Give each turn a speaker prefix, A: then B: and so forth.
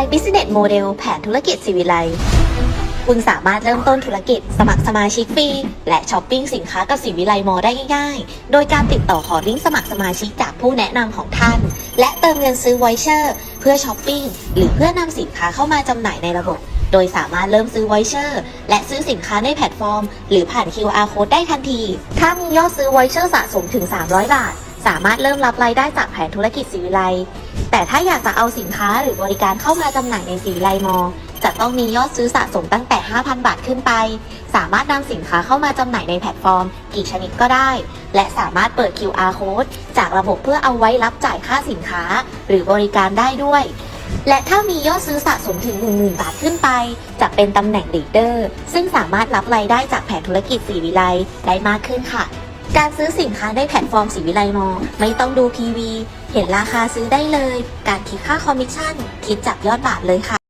A: โมเดลแผนธุรกิจสิวิไลคุณสามารถเริ่มต้นธุรกิจ สมัครสมาชิกฟรี และช้อปปิ้งสินค้ากับสิวิไลมอได้ง่ายๆ โดยการติดต่อขอลิงก์สมัครสมาชิกจากผู้แนะนำของท่าน และเติมเงินซื้อไวเชอร์ เพื่อช้อปปิ้งหรือเพื่อนำสินค้าเข้ามาจำหน่ายในระบบ โดยสามารถเริ่มซื้อไวเชอร์ และซื้อสินค้าในแพลตฟอร์ม หรือผ่าน QR code ได้ทันที ถ้ามียอดซื้อไวเชอร์สะสมถึง 300 บาท สามารถเริ่มรับรายได้จากแผนธุรกิจสิวิไล แต่ถ้าอยากจะเอาสินค้าหรือบริการเข้ามาจำหน่ายในสิวิไลมอ จะต้องมียอดซื้อสะสมตั้งแต่ 5,000 บาทขึ้นไป สามารถนำสินค้าเข้ามาจำหน่ายในแพลตฟอร์ม กี่ชนิดก็ได้ และสามารถเปิด QR code จากระบบเพื่อเอาไว้รับจ่ายค่าสินค้า หรือบริการได้ด้วย และถ้ามียอดซื้อสะสมถึง 10,000 บาทขึ้นไป จะเป็นตำแหน่งลีดเดอร์ ซึ่งสามารถรับรายได้จากแผนธุรกิจสีวิไลได้มากขึ้นค่ะ การซื้อสินค้าในแพลตฟอร์มสีวิไลมอ ไม่ต้องดูทีวี เห็นราคาซื้อได้เลย การคิดค่าคอมมิชชั่น คิดจากยอดบาทเลยค่ะ